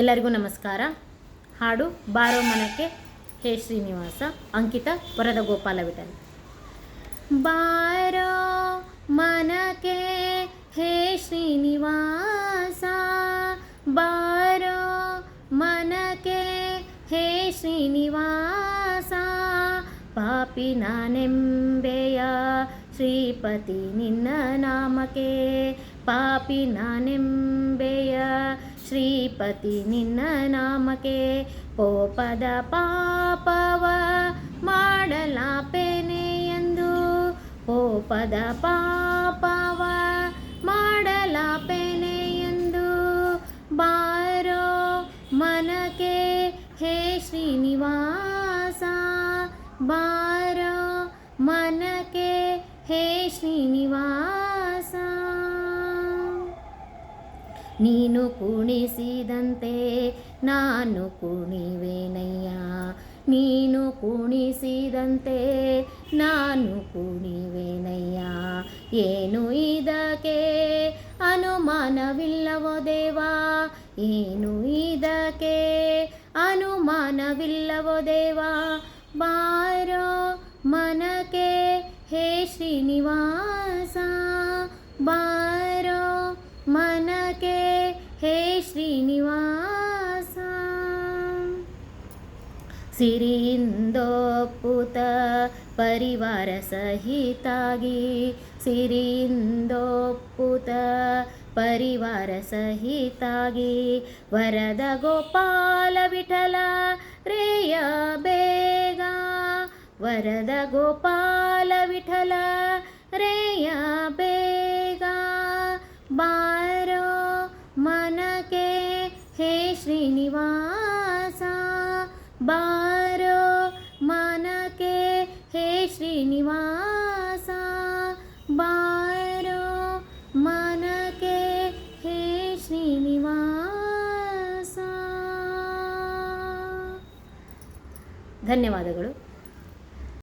ಎಲ್ಲರಿಗೂ ನಮಸ್ಕಾರ. ಹಾಡು ಬಾರೋ ಮನಕ್ಕೆ ಹೇ ಶ್ರೀನಿವಾಸ, ಅಂಕಿತ ವರದ ಗೋಪಾಲ ವಿಠಲ್. ಬಾರೋ ಮನಕ್ಕೆ ಹೇ ಶ್ರೀನಿವಾಸ, ಬಾರೋ ಮನಕ್ಕೆ ಹೇ ಶ್ರೀನಿವಾಸ, ಪಾಪಿ ನಾನೆಂಬೆಯ ಶ್ರೀಪತಿ ನಿನ್ನ ನಾಮಕ್ಕೆ, ಪಾಪಿ ನಾನೆಂಬೆಯ ಶ್ರೀಪತಿ ನಿನ್ನ ನಾಮಕ್ಕೆ ಕೋಪದ ಪಾಪವ ಮಾಡಲಾಪೇನೆ ಎಂದು. ಕೋಪದ ಪಾಪವ ಮಾಡಲಾಪೇನೆ ಎಂದು. ಬಾರೋ ಮನಕೆ ಹೇ ಶ್ರೀನಿವಾಸ, ಬಾರೋ ಮನಕೆ ಹೇ ಶ್ರೀನಿವಾಸ. ನೀನು ಕುಣಿಸಿದಂತೆ ನಾನು ಕುಣಿವೆನಯ್ಯ. ನೀನು ಕುಣಿಸಿದಂತೆ ನಾನು ಕುಣಿವೆನಯ್ಯ. ಏನು ಇದಕ್ಕೆ ಅನುಮಾನವಿಲ್ಲವೋ ದೇವಾ? ಏನು ಇದಕ್ಕೆ ಅನುಮಾನವಿಲ್ಲವೋ ದೇವಾ? ಬಾರೋ ಮನಕೆ ಹೇ ಶ್ರೀನಿವಾಸ. ಶ್ರೀನಿವಾಸ. ಸಿರಿಂದೋಪುತ ಪರಿವಾರ ಸಹಿತಾಗಿ ಸಿರಿಂದೋಪುತ ಪರಿವಾರ ಸಹಿತಾಗಿ, ವರದ ಗೋಪಾಲ ವಿಠಲ ರೇಯ ಬೇಗ, ವರದ ಗೋಪಾಲ ವಿಠಲ ರೇಯ ಬೇಗ. ಶ್ರೀನಿವಾಸ ಬಾರೋ ಮನಕೆ. ಹೇ ಶ್ರೀನಿವಾಸ ಬಾರೋ ಮನಕೆ. ಹೇ ಶ್ರೀನಿವಾಸ. ಧನ್ಯವಾದಗಳು.